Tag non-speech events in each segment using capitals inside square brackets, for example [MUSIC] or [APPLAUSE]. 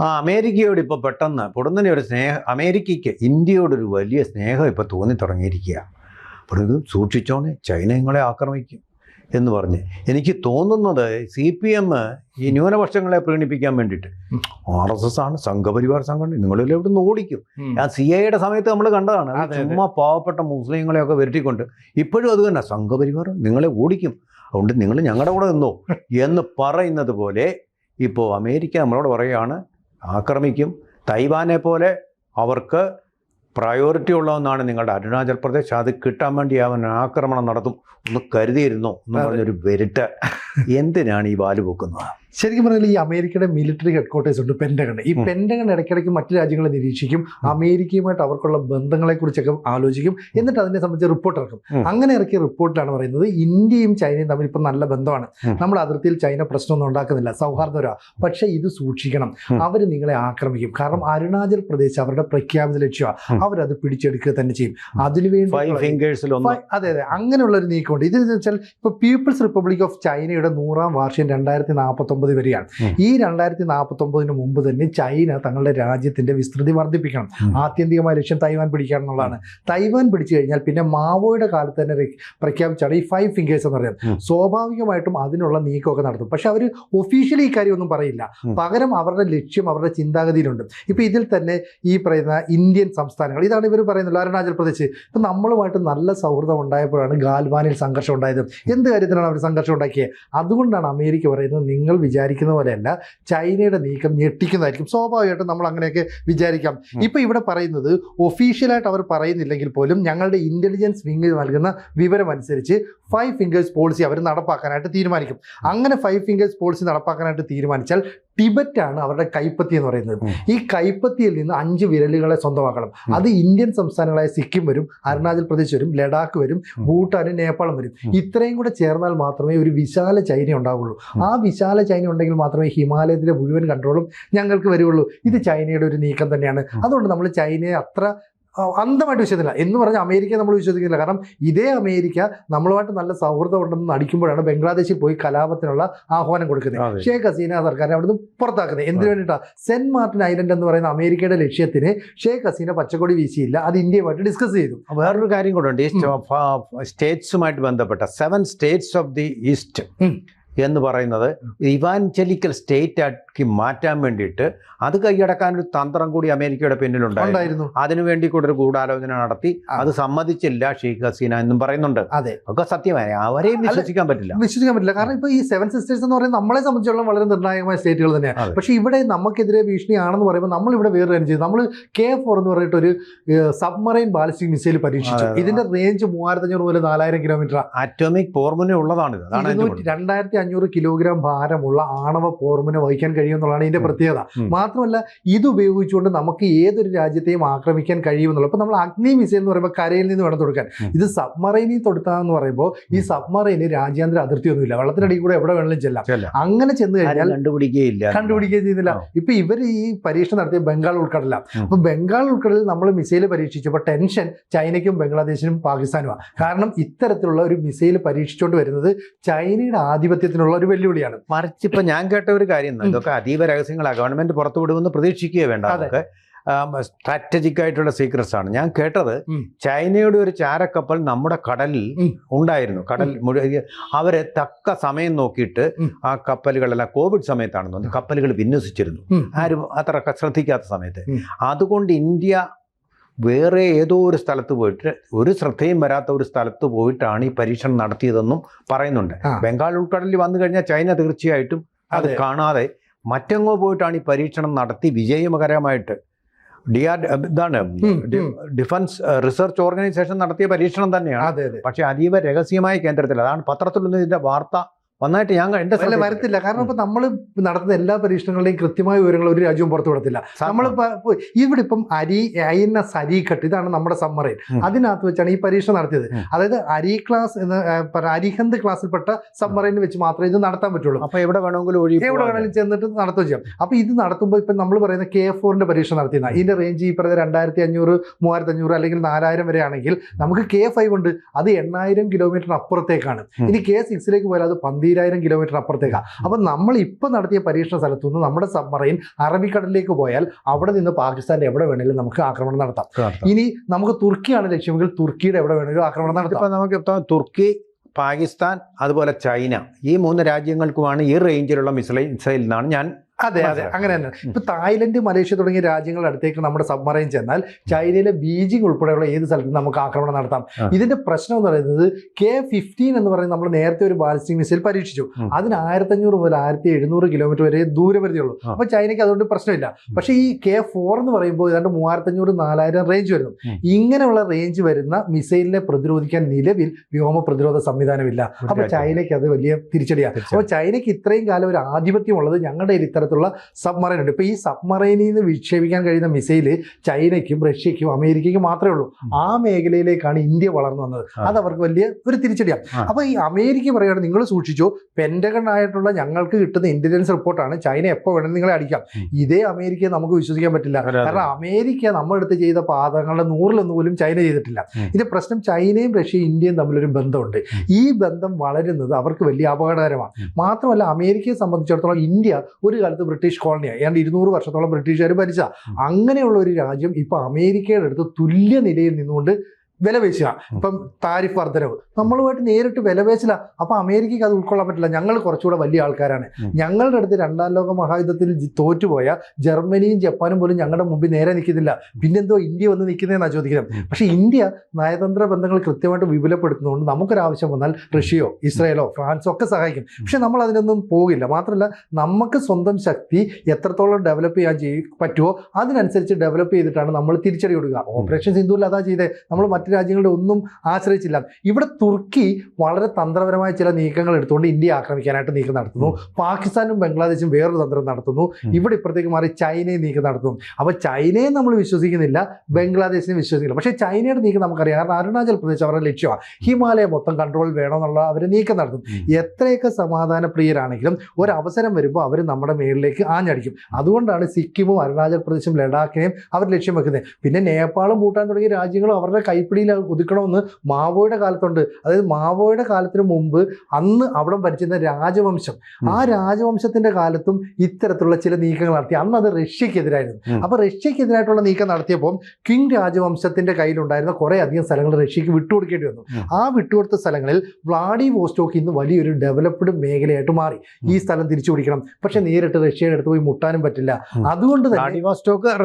ആ അമേരിക്കയോട് ഇപ്പോൾ പെട്ടെന്ന് പൊടുന്നനെ ഒരു സ്നേഹം അമേരിക്കയ്ക്ക് ഇന്ത്യയോടൊരു വലിയ സ്നേഹം ഇപ്പോൾ തോന്നി തുടങ്ങിയിരിക്കുക അപ്പോൾ ഇത് സൂക്ഷിച്ചോണേ ചൈന നിങ്ങളെ ആക്രമിക്കും എന്ന് പറഞ്ഞ് എനിക്ക് തോന്നുന്നത് സി പി എം ഈ ന്യൂനപക്ഷങ്ങളെ പ്രീണിപ്പിക്കാൻ വേണ്ടിയിട്ട് ആർ എസ് എസ് ആണ് സംഘപരിവാർ സംഘടന നിങ്ങളെല്ലാം ഇവിടെ നിന്ന് ഓടിക്കും ഞാൻ സി ഐയുടെ സമയത്ത് നമ്മൾ കണ്ടതാണ്. ചുമ്മാ പാവപ്പെട്ട മുസ്ലിങ്ങളെയൊക്കെ വരുത്തിക്കൊണ്ട് ഇപ്പോഴും അത് തന്നെ സംഘപരിവാർ നിങ്ങളെ ഓടിക്കും. അതുകൊണ്ട് നിങ്ങൾ ഞങ്ങളുടെ കൂടെ നിന്നോ എന്ന് പറയുന്നത് പോലെ ഇപ്പോൾ അമേരിക്ക നമ്മളോട് പറയുകയാണ് ആക്രമിക്കും. തൈവാനെ പോലെ അവർക്ക് പ്രയോറിറ്റി ഉള്ളതെന്നാണ് നിങ്ങളുടെ അരുണാചൽ പ്രദേശ്. അത് കിട്ടാൻ വേണ്ടി അവൻ ആക്രമണം നടത്തും. ഒന്ന് കരുതിയിരുന്നു എന്ന്. പറഞ്ഞൊരു വെരിട്ട്. എന്തിനാണ് ഈ വാൽ പൊക്കുന്നത്? ശരിക്കും പറഞ്ഞാൽ ഈ അമേരിക്കയുടെ മിലിറ്ററി ഹെഡ്ക്വാർട്ടേഴ്സ് ഉണ്ട് പെൻഡഗൺ ഈ. പെൻഡഗൺ ഇടയ്ക്കിടയ്ക്ക് മറ്റു രാജ്യങ്ങളെ നിരീക്ഷിക്കും അമേരിക്കയുമായിട്ട് അവർക്കുള്ള ബന്ധങ്ങളെ കുറിച്ചൊക്കെ ആലോചിക്കും എന്നിട്ട് അതിനെ സംബന്ധിച്ച് റിപ്പോർട്ട് ഇറക്കും. അങ്ങനെ ഇറക്കിയ റിപ്പോർട്ടിലാണ് പറയുന്നത് ഇന്ത്യയും ചൈനയും തമ്മിൽ ഇപ്പം നല്ല ബന്ധമാണ്. നമ്മൾ നമ്മുടെ അതിർത്തിയിൽ ചൈന പ്രശ്നമൊന്നും ഉണ്ടാക്കുന്നില്ല. സൗഹാർദ്ദപരമാണ് പക്ഷേ ഇത് സൂക്ഷിക്കണം. അവർ നിങ്ങളെ ആക്രമിക്കും. കാരണം അരുണാചൽ പ്രദേശ് അവരുടെ പ്രഖ്യാപിത ലക്ഷ്യമാണ്. അവരത് പിടിച്ചെടുക്കുക തന്നെ ചെയ്യും. അതിനുവേണ്ടി അതെ അതെ. അങ്ങനെയുള്ള ഒരു നീക്കമുണ്ട്. ഇത് വെച്ചാൽ ഇപ്പൊ പീപ്പിൾസ് റിപ്പബ്ലിക് ഓഫ് ചൈനയുടെ നൂറാം വാർഷികം രണ്ടായിരത്തി നാൽപ്പത്തി ഒമ്പത് വരെയാണ്. ഈ രണ്ടായിരത്തി നാൽപ്പത്തി ഒമ്പതിന് മുമ്പ് തന്നെ ചൈന തങ്ങളുടെ രാജ്യത്തിന്റെ വിസ്തൃതി വർദ്ധിപ്പിക്കണം. ആത്യന്തികമായ ലക്ഷ്യം തൈവാൻ പിടിക്കണം എന്നുള്ളതാണ് തൈവാൻ പിടിച്ചു കഴിഞ്ഞാൽ പിന്നെ മാവോയുടെ കാലത്ത് തന്നെ പ്രഖ്യാപിച്ചാണ് ഈ ഫൈവ് ഫിംഗേഴ്സ് എന്ന് പറയുന്നത്. സ്വാഭാവികമായിട്ടും അതിനുള്ള നീക്കമൊക്കെ നടത്തും. പക്ഷെ അവർ ഒഫീഷ്യലി ഈ കാര്യം ഒന്നും പറയില്ല പകരം അവരുടെ ലക്ഷ്യം അവരുടെ ചിന്താഗതിയിലുണ്ട്. ഇപ്പൊ ഇതിൽ തന്നെ ഈ പറയുന്ന ഇന്ത്യൻ സംസ്ഥാനങ്ങൾ ഇതാണ് ഇവർ പറയുന്നത് അരുണാചൽ പ്രദേശ്. ഇപ്പം നമ്മളുമായിട്ട് നല്ല സൗഹൃദം ഉണ്ടായപ്പോഴാണ് ഗാൽവാനിൽ സംഘർഷം ഉണ്ടായത്. എന്ത് കാര്യത്തിലാണ് അവർ സംഘർഷം ഉണ്ടാക്കിയത് അതുകൊണ്ടാണ് അമേരിക്ക പറയുന്നത് നിങ്ങൾ വിചാരിക്കുന്ന പോലെയല്ല. ചൈനയുടെ നീക്കം ഞെട്ടിക്കുന്നതായിരിക്കും. സ്വാഭാവികമായിട്ടും നമ്മൾ അങ്ങനെയൊക്കെ വിചാരിക്കാം. ഇപ്പൊ ഇവിടെ പറയുന്നത് ഒഫീഷ്യലായിട്ട് അവർ പറയുന്നില്ലെങ്കിൽ പോലും ഞങ്ങളുടെ ഇന്റലിജൻസ് വിങ് നൽകുന്ന വിവരം അനുസരിച്ച് ഫൈവ് ഫിംഗേഴ്സ് പോളിസി അവർ നടപ്പാക്കാനായിട്ട് തീരുമാനിക്കും. അങ്ങനെ ഫൈവ് ഫിംഗേഴ്സ് പോളിസി നടപ്പാക്കാനായിട്ട് തീരുമാനിച്ചാൽ ടിബറ്റ് ആണ് അവരുടെ കൈപ്പത്തി എന്ന് പറയുന്നത്. ഈ കൈപ്പത്തിയിൽ നിന്ന് അഞ്ച് വിരലുകളെ സ്വന്തമാക്കണം. അത് ഇന്ത്യൻ സംസ്ഥാനങ്ങളായ സിക്കിം വരും അരുണാചൽ പ്രദേശ് വരും ലഡാക്ക് വരും. ഭൂട്ടാനും നേപ്പാളും വരും. ഇത്രയും കൂടെ ചേർന്നാൽ മാത്രമേ ഒരു വിശാല ചൈന ഉണ്ടാവുള്ളൂ. ആ വിശാല ചൈന ഉണ്ടെങ്കിൽ മാത്രമേ ഹിമാലയത്തിലെ മുഴുവൻ കൺട്രോളും ഞങ്ങൾക്ക് വരുള്ളൂ. ഇത് ചൈനയുടെ ഒരു നീക്കം തന്നെയാണ്. അതുകൊണ്ട് നമ്മൾ ചൈനയെ അത്ര അന്ധമായിട്ട് വിശ്വസിക്കില്ല എന്ന് പറഞ്ഞാൽ അമേരിക്ക നമ്മൾ വിശ്വസിക്കില്ല കാരണം ഇതേ അമേരിക്ക നമ്മളുമായിട്ട് നല്ല സൗഹൃദം ഉണ്ടെന്ന് നടിക്കുമ്പോഴാണ് ബംഗ്ലാദേശിൽ പോയി കലാപത്തിനുള്ള ആഹ്വാനം കൊടുക്കുന്നത്. ഷേഖ് ഹസീന സർക്കാരിനെ അവിടുന്ന് പുറത്താക്കുന്നത്. എന്തിനു വേണ്ടിയിട്ടാണ് സെന്റ് മാർട്ടിൻ ഐലൻഡ് എന്ന് പറയുന്ന അമേരിക്കയുടെ ലക്ഷ്യത്തിന് ഷേഖ് ഹസീന പച്ചക്കൊടി വീശിയില്ല. അത് ഇന്ത്യയുമായിട്ട് ഡിസ്കസ് ചെയ്തു. വേറൊരു കാര്യം കൂടെ ഉണ്ട്. ഈ സ്റ്റേറ്റ്സുമായിട്ട് ബന്ധപ്പെട്ട seven states of the east എന്ന് പറയുന്നത് ഇവാഞ്ചലിക്കൽ സ്റ്റേറ്റ് ആക്കി മാറ്റാൻ വേണ്ടിയിട്ട് അത് കൈയടക്കാൻ ഒരു തന്ത്രം കൂടി അമേരിക്കയുടെ പിന്നിലുണ്ടായിരുന്നു. അതിനുവേണ്ടി കൂടെ ഒരു ഗൂഢാലോചന നടത്തി അത് സമ്മതിച്ചില്ല ഷെയ്ഖ് ഹസീന എന്നും പറയുന്നുണ്ട്. അതെ. ഒക്കെ സത്യമായി അവരെയും വിശ്വസിക്കാൻ പറ്റില്ല. വിശ്വസിക്കാൻ പറ്റില്ല. കാരണം ഇപ്പൊ ഈ സെവൻ സിസ്റ്റേഴ്സ് എന്ന് പറയുന്നത് നമ്മളെ സംബന്ധിച്ചുള്ള വളരെ നിർണായകമായ സ്റ്റേറ്റുകൾ തന്നെയാണ്. പക്ഷെ ഇവിടെ നമുക്കെതിരെ ഭീഷണിയാണെന്ന് പറയുമ്പോൾ നമ്മൾ ഇവിടെ വേറെ കാര്യം നമ്മൾ കെ ഫോർ എന്ന് പറഞ്ഞിട്ട് ഒരു സബ്മറൈൻ ബാലിസ്റ്റിക് മിസൈൽ പരീക്ഷിച്ചു. ഇതിന്റെ റേഞ്ച് മൂവായിരത്തി അഞ്ഞൂറ് മുതൽ നാലായിരം കിലോമീറ്റർ അറ്റോമിക് പോർമുന ഉള്ളതാണ് രണ്ടായിരത്തി അഞ്ഞൂറ് കിലോഗ്രാം ഭാരമുള്ള ആണവ പോർമുന വഹിക്കാൻ കഴിയുമെന്നുള്ളതാണ് ഇതിന്റെ. പ്രത്യേകത. മാത്രമല്ല ഇത് ഉപയോഗിച്ചുകൊണ്ട് നമുക്ക് ഏതൊരു രാജ്യത്തെയും ആക്രമിക്കാൻ കഴിയുമെന്നുള്ളത്. അപ്പൊ നമ്മൾ അഗ്നി മിസൈൽ എന്ന് പറയുമ്പോൾ കരയിൽ നിന്ന് വേണം തൊടുക്കാൻ. ഇത് സബ്മറൈനിൽ തൊടുത്താന്ന് പറയുമ്പോൾ ഈ സബ്മറൈന് രാജ്യാന്തര അതിർത്തിയൊന്നുമില്ല. വെള്ളത്തിനടിയിൽ കൂടെ എവിടെ വേണമെങ്കിലും ചെല്ലാം. അങ്ങനെ ചെന്ന് കഴിഞ്ഞാൽ കണ്ടുപിടിക്കുകയില്ല. കണ്ടുപിടിക്കുകയും ചെയ്യുന്നില്ല. ഇപ്പൊ ഇവർ ഈ പരീക്ഷണം നടത്തിയ ബംഗാൾ ഉൾക്കടല. അപ്പൊ ബംഗാൾ ഉൾക്കടലിൽ നമ്മൾ മിസൈൽ പരീക്ഷിച്ചപ്പോൾ ടെൻഷൻ ചൈനയ്ക്കും ബംഗ്ലാദേശിനും പാകിസ്ഥാനുമാണ് കാരണം ഇത്തരത്തിലുള്ള ഒരു മിസൈൽ പരീക്ഷിച്ചുകൊണ്ട് വരുന്നത് ചൈനയുടെ ആധിപത്യത്തിനുള്ള ഒരു വെല്ലുവിളിയാണ്. മറിച്ച് ഇപ്പൊ ഞാൻ കേട്ട ഒരു കാര്യം എന്താ, ഇതൊക്കെ അതീവ രഹസ്യങ്ങളാണ് ഗവൺമെന്റ് പുറത്തു വിടുമെന്ന് പ്രതീക്ഷിക്കുകയേ വേണ്ട അതൊക്കെ നമുക്ക്. സ്ട്രാറ്റജിക് ആയിട്ടുള്ള സീക്രട്സ് ആണ്. ഞാൻ കേട്ടത്. ചൈനയുടെ ഒരു ചാരക്കപ്പൽ നമ്മുടെ കടലിൽ ഉണ്ടായിരുന്നു. കടൽ മുഴുവൻ അവരെ തക്ക സമയം നോക്കിയിട്ട് ആ കപ്പലുകളെല്ലാം കോവിഡ് സമയത്താണെന്ന് തോന്നുന്നു കപ്പലുകൾ വിന്യസിച്ചിരുന്നു. ആരും അത്ര ശ്രദ്ധിക്കാത്ത സമയത്ത്. അതുകൊണ്ട് ഇന്ത്യ വേറെ ഏതോ ഒരു സ്ഥലത്ത് പോയിട്ട് ഒരു ശ്രദ്ധയും വരാത്ത ഒരു സ്ഥലത്ത് പോയിട്ടാണ് ഈ പരീക്ഷണം നടത്തിയതെന്നും പറയുന്നുണ്ട്. ബംഗാൾ ഉൾക്കടലിൽ വന്നു കഴിഞ്ഞാൽ ചൈന തീർച്ചയായിട്ടും അത്. കാണാതെ മറ്റെങ്ങോ പോയിട്ടാണ് ഈ പരീക്ഷണം നടത്തി വിജയകരമായിട്ട് ഡി ആർ ഇതാണ്. ഡിഫൻസ് റിസർച്ച് ഓർഗനൈസേഷൻ നടത്തിയ പരീക്ഷണം തന്നെയാണ്. പക്ഷെ അതീവ രഹസ്യമായ കേന്ദ്രത്തിൽ അതാണ് പത്രത്തിലൊന്നും ഇതിന്റെ വാർത്ത വന്നായിട്ട് ഞാൻ എന്റെ അല്ല വരത്തില്ല. കാരണം ഇപ്പൊ നമ്മൾ നടത്തുന്ന എല്ലാ പരീക്ഷണങ്ങളുടെയും കൃത്യമായ വിവരങ്ങൾ ഒരു രാജ്യവും പുറത്തു വിടത്തില്ല. നമ്മൾ ഇവിടെ ഇപ്പം അരി എസ് അരിഘട്ട് ഇതാണ് നമ്മുടെ സമ്മറൈൻ. അതിനകത്ത് വെച്ചാണ് ഈ പരീക്ഷ നടത്തിയത്. അതായത് അരി ക്ലാസ് എന്ന് അരിഹന്ത് ക്ലാസ്സിൽപ്പെട്ട സബ്മറൈനിൽ വെച്ച് മാത്രമേ ഇത് നടത്താൻ പറ്റുള്ളൂ. അപ്പൊ എവിടെ വേണമെങ്കിലും ഒഴി എവിടെ വേണമെങ്കിലും ചെന്നിട്ട് നടത്തുകയും ചെയ്യാം. അപ്പൊ ഇത് നടത്തുമ്പോൾ ഇപ്പൊ നമ്മൾ പറയുന്ന കെ ഫോറിന്റെ പരീക്ഷ നടത്തിയ ഇതിന്റെ റേഞ്ച് ഈ പറയുന്ന രണ്ടായിരത്തി അഞ്ഞൂറ് മൂവായിരത്തി അഞ്ഞൂറ് അല്ലെങ്കിൽ നാലായിരം വരെ ആണെങ്കിൽ നമുക്ക് കെ ഫൈവ് ഉണ്ട്. അത് എണ്ണായിരം കിലോമീറ്റർ അപ്പുറത്തേക്കാണ്. ഇനി കെ സിക്സിലേക്ക് പോയാൽ അത് പന്തി പന്തീരായിരം കിലോമീറ്റർ അപ്പുറത്തേക്കാണ് അപ്പം നമ്മൾ ഇപ്പോൾ നടത്തിയ പരീക്ഷണ സ്ഥലത്തു നിന്ന് നമ്മുടെ സബ്മറൈൻ അറബിക്കടലിലേക്ക് പോയാൽ അവിടെ നിന്ന് പാകിസ്ഥാന്റെ എവിടെ വേണമെങ്കിലും നമുക്ക് ആക്രമണം നടത്താം. ഇനി നമുക്ക് തുർക്കിയാണ് ലക്ഷ്യമെങ്കിൽ തുർക്കിയുടെ എവിടെ വേണമെങ്കിലും ആക്രമണം നടത്താം. നമുക്ക് തുർക്കി പാകിസ്ഥാൻ അതുപോലെ ചൈന ഈ മൂന്ന് രാജ്യങ്ങൾക്കുമാണ് ഈ റേഞ്ചിലുള്ള മിസൈൽ മിസൈൽ എന്നാണ് ഞാൻ അതെ അതെ. അങ്ങനെ തന്നെ. ഇപ്പൊ തായ്ലൻഡ് മലേഷ്യ തുടങ്ങിയ രാജ്യങ്ങളുടെ അടുത്തേക്ക് നമ്മുടെ സബ്മറൈൻ ചെന്നാൽ ചൈനയിലെ ബീജിംഗ് ഉൾപ്പെടെയുള്ള ഏത് സ്ഥലത്തും നമുക്ക് ആക്രമണം നടത്താം. ഇതിന്റെ പ്രശ്നം എന്ന് പറയുന്നത് കെ ഫിഫ്റ്റീൻ എന്ന് പറയുന്നത് നമ്മൾ നേരത്തെ ഒരു ബാലിസ്റ്റിക് മിസൈൽ പരീക്ഷിച്ചു. അതിന് ആയിരത്തി അഞ്ഞൂറ് മുതൽ ആയിരത്തി എഴുന്നൂറ് കിലോമീറ്റർ വരെ ദൂരപരിധിയുള്ളൂ. അപ്പൊ ചൈനയ്ക്ക് അതുകൊണ്ട് പ്രശ്നമില്ല. പക്ഷേ ഈ കെ ഫോർ എന്ന് പറയുമ്പോൾ ഏതാണ്ട് മൂവായിരത്തി അഞ്ഞൂറ് നാലായിരം റേഞ്ച് വരുന്നു. ഇങ്ങനെയുള്ള റേഞ്ച് വരുന്ന മിസൈലിനെ പ്രതിരോധിക്കാൻ നിലവിൽ വ്യോമ പ്രതിരോധ സംവിധാനമില്ല. അപ്പൊ ചൈനയ്ക്ക് അത് വലിയ തിരിച്ചടിയാണ് അപ്പൊ ചൈനയ്ക്ക് ഇത്രയും കാലം ഒരു ആധിപത്യമുള്ളത് ഞങ്ങളുടെ കയ്യിൽ ഇത്തരത്തിലുള്ള സബ്മറൈൻ ഉണ്ട്. ഇപ്പോൾ ഈ സബ്മറൈനിൽ നിന്ന് വിക്ഷേപിക്കാൻ കഴിയുന്ന മിസൈൽ ചൈനയ്ക്കും റഷ്യയ്ക്കും അമേരിക്കയ്ക്കും മാത്രമേ ഉള്ളൂ. ആ മേഖലയിലേക്കാണ് ഇന്ത്യ വളർന്നു വന്നത്. അത് അവർക്ക് വലിയ ഒരു തിരിച്ചടിയാണ്. അപ്പോൾ ഈ അമേരിക്ക പറയുകയാണ് നിങ്ങൾ സൂക്ഷിച്ചു പെന്റഗൺ ആയിട്ടുള്ള ഞങ്ങൾക്ക് കിട്ടുന്ന ഇന്റലിജൻസ് റിപ്പോർട്ടാണ് ചൈന എപ്പോൾ വേണമെങ്കിൽ നിങ്ങളെ അടിക്കാം. ഇതേ അമേരിക്കയെ നമുക്ക് വിശ്വസിക്കാൻ പറ്റില്ല. കാരണം അമേരിക്ക നമ്മളെടുത്ത് ചെയ്ത പാതങ്ങളുടെ നൂറിലൊന്നും പോലും ചൈന ചെയ്തിട്ടില്ല. ഇതിന്റെ പ്രശ്നം ചൈനയും റഷ്യയും ഇന്ത്യയും തമ്മിലൊരു ബന്ധമുണ്ട്. ഈ ബന്ധം വളരുന്നത് അവർക്ക് വലിയ അപകടകരമാണ്. മാത്രമല്ല അമേരിക്കയെ സംബന്ധിച്ചിടത്തോളം ഇന്ത്യ ഒരു കാലത്ത് ബ്രിട്ടീഷ് കോളനിയാണ് ഏതാണ്ട് ഇരുന്നൂറ് വർഷത്തോളം ബ്രിട്ടീഷുകാർ ഭരിച്ച. അങ്ങനെയുള്ള ഒരു രാജ്യം ഇപ്പോൾ അമേരിക്കയുടെ അടുത്ത് തുല്യ നിലയിൽ നിന്നുകൊണ്ട് വില പേശുക ഇപ്പം താരിഫ് വർധനവ് നമ്മളുമായിട്ട് നേരിട്ട് വില പേശില്ല അപ്പൊ അമേരിക്കയ്ക്ക് അത് ഉൾക്കൊള്ളാൻ പറ്റില്ല. ഞങ്ങൾ കുറച്ചുകൂടെ വലിയ ആൾക്കാരാണ്. ഞങ്ങളുടെ അടുത്ത് രണ്ടാം ലോക മഹായുദ്ധത്തിൽ തോറ്റുപോയ ജർമ്മനിയും ജപ്പാനും പോലും ഞങ്ങളുടെ മുമ്പിൽ നേരെ നിൽക്കുന്നില്ല. പിന്നെന്തോ ഇന്ത്യ വന്ന് നിൽക്കുന്നതെന്നാണ് ചോദിക്കുന്നത്. പക്ഷെ ഇന്ത്യ നയതന്ത്ര ബന്ധങ്ങൾ കൃത്യമായിട്ട് വിപുലപ്പെടുത്തുന്നതുകൊണ്ട് നമുക്കൊരാവശ്യം വന്നാൽ റഷ്യയോ ഇസ്രായേലോ ഫ്രാൻസോ ഒക്കെ സഹായിക്കും. പക്ഷെ നമ്മൾ അതിനൊന്നും പോകില്ല. മാത്രമല്ല നമുക്ക് സ്വന്തം ശക്തി എത്രത്തോളം ഡെവലപ്പ് ചെയ്യാൻ ചെയ്യ പറ്റുമോ അതിനനുസരിച്ച് ഡെവലപ്പ് ചെയ്തിട്ടാണ് നമ്മൾ തിരിച്ചടി കൊടുക്കുക. ഓപ്പറേഷൻ സിന്ധുവിൽ അതാ ചെയ്തേ. നമ്മൾ മറ്റു രാജ്യങ്ങളുടെ ഒന്നും ആശ്രയിച്ചില്ല. ഇവിടെ തുർക്കി വളരെ തന്ത്രപരമായ ചില നീക്കങ്ങൾ എടുത്തുകൊണ്ട് ഇന്ത്യ ആക്രമിക്കാനായിട്ട് നീക്കം നടത്തുന്നു. പാകിസ്ഥാനും ബംഗ്ലാദേശും വേറൊരു തന്ത്രം നടത്തുന്നു. ഇവിടെ ഇപ്പുറത്തേക്ക് മാറി ചൈനയും നീക്കം നടത്തുന്നു. അപ്പോൾ ചൈനയെ നമ്മൾ വിശ്വസിക്കുന്നില്ല ബംഗ്ലാദേശിനെ വിശ്വസിക്കില്ല പക്ഷേ ചൈനയുടെ നീക്കം നമുക്കറിയാം. കാരണം അരുണാചൽ പ്രദേശ് അവരുടെ ലക്ഷ്യമാണ് ഹിമാലയ മൊത്തം കൺട്രോൾ വേണമെന്നുള്ള അവർ നീക്കം നടത്തും. എത്രയൊക്കെ സമാധാന പ്രിയരാണെങ്കിലും ഒരു അവസരം വരുമ്പോൾ അവർ നമ്മുടെ മേളിലേക്ക് ആഞ്ഞടിക്കും. അതുകൊണ്ടാണ് സിക്കിമും അരുണാചൽ പ്രദേശും ലഡാക്കിനെയും അവർ ലക്ഷ്യം വെക്കുന്നത്. പിന്നെ നേപ്പാളും ഭൂട്ടാൻ തുടങ്ങിയ രാജ്യങ്ങളും അവരുടെ കൈപ്പിടിയിൽ ഒതുക്കണമെന്ന് മാവോയുടെ കാലത്തുണ്ട്. അതായത് മാവോയുടെ കാലത്തിന് മുമ്പ് അന്ന് അവിടെ ഭരിച്ചിരുന്ന രാജവംശം. ആ രാജവംശത്തിന്റെ കാലത്തും ഇത്തരത്തിലുള്ള ചില നീക്കങ്ങൾ നടത്തി. അന്ന് അത് റഷ്യക്കെതിരായിരുന്നു. അപ്പോൾ അപ്പൊ റഷ്യക്കെതിരായിട്ടുള്ള നീക്കം നടത്തിയപ്പോൾ കിങ് രാജവംശത്തിന്റെ കയ്യിലുണ്ടായിരുന്ന കുറെ അധികം സ്ഥലങ്ങൾ റഷ്യക്ക് വിട്ടുകൊടുക്കേണ്ടി വന്നു. ആ വിട്ടുകൊടുത്ത സ്ഥലങ്ങളിൽ വ്ളാഡി വോസ്റ്റോക്ക് ഇന്ന് വലിയൊരു ഡെവലപ്ഡ് മേഖലയായിട്ട് മാറി. ഈ സ്ഥലം തിരിച്ചു പിടിക്കണം. പക്ഷെ നേരിട്ട് റഷ്യയുടെ അടുത്ത് പോയി മുട്ടാനും പറ്റില്ല. അതുകൊണ്ട് തന്നെ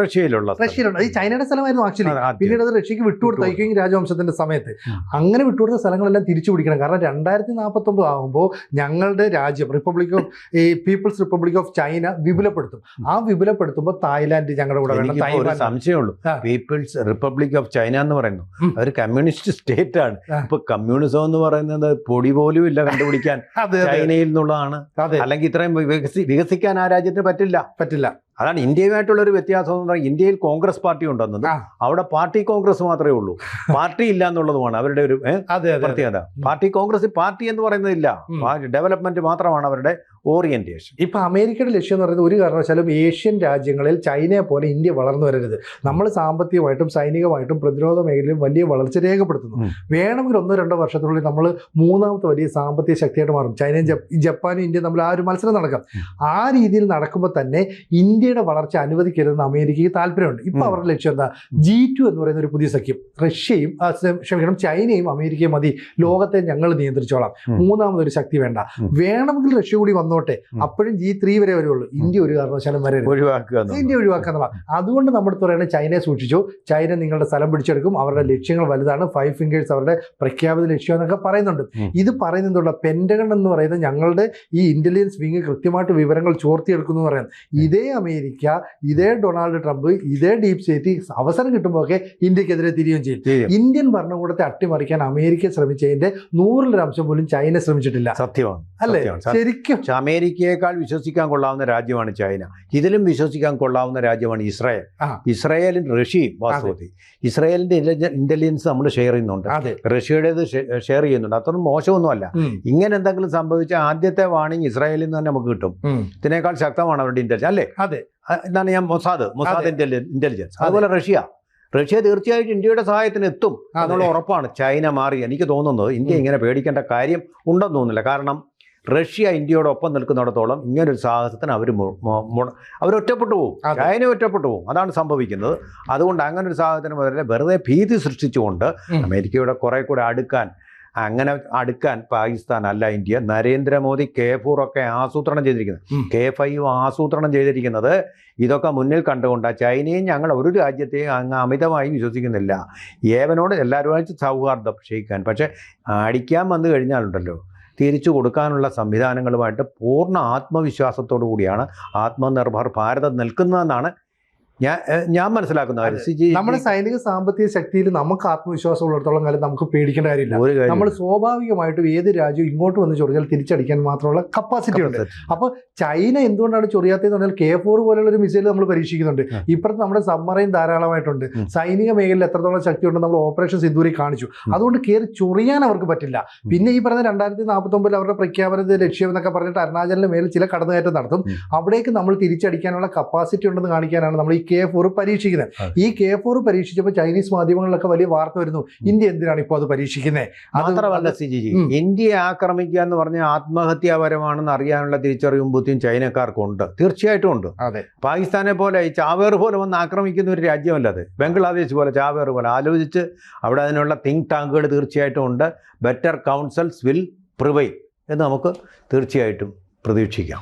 റഷ്യയിലുള്ള റഷ്യയിലുള്ള ഈ ചൈനയുടെ സ്ഥലമായിരുന്നു ആക്ച്വലി. പിന്നീട് അത് റഷ്യക്ക് വിട്ടുകൊടുത്തു. കിങ് രാജവംശത്തിന്റെ സമയത്ത്. അങ്ങനെ വിട്ടുകൊടുത്ത സ്ഥലങ്ങളെല്ലാം തിരിച്ചു പിടിക്കണം. കാരണം രണ്ടായിരത്തി നാൽപ്പത്തി ഒമ്പത് ആകുമ്പോൾ ഞങ്ങളുടെ രാജ്യം റിപ്പബ്ലിക് ഓഫ് ഈ പീപ്പിൾസ് റിപ്പബ്ലിക് ഓഫ് ചൈന വിപുലപ്പെടുത്തും. ആ വിപുലപ്പെടുത്തുമ്പോൾ തായ്ലാന്റ് ഞങ്ങളുടെ കൂടെ വേണം. സംശയമുള്ളൂ പീപ്പിൾസ് റിപ്പബ്ലിക് ഓഫ് ചൈന എന്ന് പറയുന്നു. അവർ കമ്മ്യൂണിസ്റ്റ് സ്റ്റേറ്റ് ആണ്. ഇപ്പൊ കമ്മ്യൂണിസം എന്ന് പറയുന്നത് പൊടി പോലും ഇല്ല കണ്ടുപിടിക്കാൻ. [LAUGHS] ചൈനയിൽ നിന്നുള്ളതാണ്. അല്ലെങ്കിൽ ഇത്രയും വികസി വികസിക്കാൻ ആ രാജ്യത്തിന് പറ്റില്ല. പറ്റില്ല. അതാണ് ഇന്ത്യയുമായിട്ടുള്ള ഒരു വ്യത്യാസം എന്ന് പറഞ്ഞാൽ ഇന്ത്യയിൽ കോൺഗ്രസ് പാർട്ടി ഉണ്ടെന്നത് അവിടെ പാർട്ടി കോൺഗ്രസ് മാത്രമേ ഉള്ളൂ. പാർട്ടി ഇല്ല എന്നുള്ളതുമാണ് അവരുടെ ഒരു പ്രത്യേകത. പാർട്ടി കോൺഗ്രസ് പാർട്ടി എന്ന് പറയുന്നതില്ല. ഡെവലപ്മെന്റ് മാത്രമാണ് അവരുടെ ഓറിയന്റേഷൻ. ഇപ്പൊ അമേരിക്കയുടെ ലക്ഷ്യം എന്ന് പറയുന്നത് ഒരു കാരണവശാലും ഏഷ്യൻ രാജ്യങ്ങളിൽ ചൈനയെ പോലെ ഇന്ത്യ വളർന്നു വരരുത്. നമ്മൾ സാമ്പത്തികമായിട്ടും സൈനികമായിട്ടും പ്രതിരോധ മേഖലയിലും വലിയ വളർച്ച രേഖപ്പെടുത്തുന്നു. വേണമെങ്കിൽ ഒന്നോ രണ്ടോ വർഷത്തിനുള്ളിൽ നമ്മൾ മൂന്നാമത്തെ വലിയ സാമ്പത്തിക ശക്തിയായിട്ട് മാറും. ചൈനയും ജപ്പാനും ഇന്ത്യയും തമ്മിൽ ആ ഒരു മത്സരം നടക്കാം. ആ രീതിയിൽ നടക്കുമ്പോൾ തന്നെ ഇന്ത്യയുടെ വളർച്ച അനുവദിക്കരുതെന്ന് അമേരിക്കയ്ക്ക് താല്പര്യമുണ്ട്. ഇപ്പൊ അവരുടെ ലക്ഷ്യം എന്താ? ജി ടു എന്ന് പറയുന്ന ഒരു പുതിയ സഖ്യം. റഷ്യയും ക്ഷമിക്കണം ചൈനയും അമേരിക്കയും മതി. ലോകത്തെ ഞങ്ങൾ നിയന്ത്രിച്ചോളാം. മൂന്നാമതൊരു ശക്തി വേണ്ട. വേണമെങ്കിൽ റഷ്യ കൂടി വന്നോട്ടെ. അപ്പോഴും ജി ത്രീ വരെ വരുള്ളൂ. ഇന്ത്യ ഒരു കാരണവശാലും ഇന്ത്യ ഒഴിവാക്കുക എന്നുള്ള അതുകൊണ്ട് നമ്മുടെ പറയുന്നത് ചൈനയെ സൂക്ഷിച്ചു. ചൈന നിങ്ങളുടെ സ്ഥലം പിടിച്ചെടുക്കും. അവരുടെ ലക്ഷ്യങ്ങൾ വലുതാണ്. ഫൈവ് ഫിംഗേഴ്സ് അവരുടെ പ്രഖ്യാപിത ലക്ഷ്യം എന്നൊക്കെ പറയുന്നുണ്ട്. ഇത് പറയുന്നതുള്ള പെൻഡഗൺ എന്ന് പറയുന്നത് ഞങ്ങളുടെ ഈ ഇന്റലിജൻസ് വിങ് കൃത്യമായിട്ട് വിവരങ്ങൾ ചോർത്തിയെടുക്കുന്നു എന്ന് പറയുന്നത്. ഇതേ അമേരിക്ക ഇതേ ഡൊണാൾഡ് ട്രംപ് ഇതേ ഡീപ് സ്റ്റേറ്റ് അവസരം കിട്ടുമ്പോഴൊക്കെ ഇന്ത്യക്കെതിരെ തിരിയുകയും ചെയ്യും. ഇന്ത്യൻ ഭരണകൂടത്തെ അട്ടിമറിക്കാൻ അമേരിക്ക ശ്രമിച്ചതിന്റെ നൂറിലൊരംശം പോലും ചൈന ശ്രമിച്ചിട്ടില്ല. സത്യമാണ് അല്ലേ? ശരിക്കും. അമേരിക്കയെക്കാൾ വിശ്വസിക്കാൻ കൊള്ളാവുന്ന രാജ്യമാണ് ചൈന. ഇതിലും വിശ്വസിക്കാൻ കൊള്ളാവുന്ന രാജ്യമാണ് ഇസ്രായേൽ. ഇസ്രായേലിന്റെ ഇസ്രായേലും റഷ്യയും വാസ്തവത്തിൽ. ഇസ്രായേലിന്റെ ഇന്റലിജൻസ് നമ്മൾ ഷെയർ ചെയ്യുന്നുണ്ട്. റഷ്യയുടേത് ഷെയർ ചെയ്യുന്നുണ്ട്. അത്രയും മോശമൊന്നുമല്ല. ഇങ്ങനെ എന്തെങ്കിലും സംഭവിച്ച ആദ്യത്തെ വാണിംഗ് ഇസ്രായേലിൽ നിന്ന് തന്നെ നമുക്ക് കിട്ടും. ഇതിനേക്കാൾ ശക്തമാണ് അവരുടെ ഇന്റലിജൻസ് അല്ലേ? അതെ. എന്താണ് ഞാൻ മൊസാദ് മൊസാദ് ഇന്റലിജൻസ് അതുപോലെ റഷ്യ. റഷ്യ തീർച്ചയായിട്ടും ഇന്ത്യയുടെ സഹായത്തിന് എത്തും. എന്നുള്ള ഉറപ്പാണ്. ചൈന മാറി. എനിക്ക് തോന്നുന്നത് ഇന്ത്യ ഇങ്ങനെ പേടിക്കേണ്ട കാര്യം ഉണ്ടെന്ന് തോന്നുന്നില്ല. കാരണം റഷ്യ ഇന്ത്യയോടൊപ്പം നിൽക്കുന്നിടത്തോളം ഇങ്ങനൊരു സാഹസത്തിന് അവർ അവർ ഒറ്റപ്പെട്ടു പോകും ചൈന ഒറ്റപ്പെട്ടു പോകും അതാണ് സംഭവിക്കുന്നത്. അതുകൊണ്ട് അങ്ങനെ ഒരു സാഹചര്യം വരെ വെറുതെ ഭീതി സൃഷ്ടിച്ചുകൊണ്ട് അമേരിക്കയുടെ കുറെ കൂടെ അടുക്കാൻ അങ്ങനെ അടുക്കാൻ പാകിസ്ഥാൻ അല്ല ഇന്ത്യ. നരേന്ദ്രമോദി കെ ഫോർ ഒക്കെ ആസൂത്രണം ചെയ്തിരിക്കുന്നത്. കെ ഫൈവ് ആസൂത്രണം ചെയ്തിരിക്കുന്നത് ഇതൊക്കെ മുന്നിൽ കണ്ടുകൊണ്ടാണ് ചൈനയും ഞങ്ങൾ ഒരു രാജ്യത്തെയും അങ്ങ് അമിതമായി വിശ്വസിക്കുന്നില്ല. ഏവനോട് എല്ലാവരുമായിട്ട് സൗഹാർദ്ദം ക്ഷയിക്കാൻ പക്ഷേ അടിക്കാൻ വന്നു കഴിഞ്ഞാലുണ്ടല്ലോ തിരിച്ചു കൊടുക്കാനുള്ള സംവിധാനങ്ങളുമായിട്ട് പൂർണ ആത്മവിശ്വാസത്തോടു കൂടിയാണ് ആത്മനിർഭർ ഭാരതം നിൽക്കുന്നതെന്നാണ് ഞാൻ ഞാൻ മനസ്സിലാക്കുന്ന കാര്യം നമ്മുടെ സൈനിക സാമ്പത്തിക ശക്തിയിൽ നമുക്ക് ആത്മവിശ്വാസം ഉള്ളിടത്തോളം കാലം നമുക്ക് പേടിക്കേണ്ട കാര്യമില്ല. നമ്മൾ സ്വാഭാവികമായിട്ടും ഏത് രാജ്യവും ഇങ്ങോട്ട് വന്ന് ചൊറിഞ്ഞാൽ തിരിച്ചടിക്കാൻ മാത്രമുള്ള കപ്പാസിറ്റി ഉണ്ട്. അപ്പോൾ ചൈന എന്തുകൊണ്ടാണ് ചൊറിയാത്തതെന്ന് പറഞ്ഞാൽ കെ ഫോർ പോലുള്ള ഒരു മിസൈൽ നമ്മൾ പരീക്ഷിക്കുന്നുണ്ട്. ഇപ്പുറത്ത് നമ്മുടെ സബ്മറൈൻ ധാരാളമായിട്ടുണ്ട്. സൈനിക മേഖലയിൽ എത്രത്തോളം ശക്തി ഉണ്ടെന്ന് നമ്മൾ ഓപ്പറേഷൻ സിന്ദൂരി കാണിച്ചു. അതുകൊണ്ട് കയറി ചൊറിയാൻ അവർക്ക് പറ്റില്ല. പിന്നെ ഈ പറഞ്ഞ രണ്ടായിരത്തി നാൽപ്പത്തി ഒമ്പതിൽ അവരുടെ പ്രഖ്യാപനത്തെ ലക്ഷ്യം എന്നൊക്കെ പറഞ്ഞിട്ട് അരുണാചലിന് മേൽ ചില കടന്നുകയറ്റം നടത്തും. അവിടേക്ക് നമ്മൾ തിരിച്ചടിക്കാനുള്ള കപ്പാസിറ്റി ഉണ്ടെന്ന് കാണിക്കാനാണ് നമ്മൾ ഈ കെ ഫോർ പരീക്ഷിക്കുന്നത്. ഈ കെ ഫോർ പരീക്ഷിച്ചപ്പോൾ ചൈനീസ് മാധ്യമങ്ങളിലൊക്കെ വലിയ വാർത്ത വരുന്നു. ഇന്ത്യ എന്തിനാണ് ഇപ്പോൾ അത് പരീക്ഷിക്കുന്നത് മാത്രമല്ല സി ജി ജി ഇന്ത്യയെ ആക്രമിക്കുക എന്ന് പറഞ്ഞാൽ ആത്മഹത്യാപരമാണെന്ന് അറിയാനുള്ള തിരിച്ചറിവും ബുദ്ധിയും ചൈനക്കാർക്കുണ്ട്. തീർച്ചയായിട്ടും ഉണ്ട്. അതെ. പാകിസ്ഥാനെ പോലെ ഈ ചാവേർ പോലെ വന്ന് ആക്രമിക്കുന്ന ഒരു രാജ്യമല്ല അത്. ബംഗ്ലാദേശ് പോലെ ചാവേർ പോലെ. ആലോചിച്ച് അവിടെ അതിനുള്ള തിങ്ക് ടാങ്കുകൾ തീർച്ചയായിട്ടും ഉണ്ട്. ബെറ്റർ കൗൺസൽസ് വിൽ പ്രിവൈൽ എന്ന് നമുക്ക് തീർച്ചയായിട്ടും പ്രതീക്ഷിക്കാം.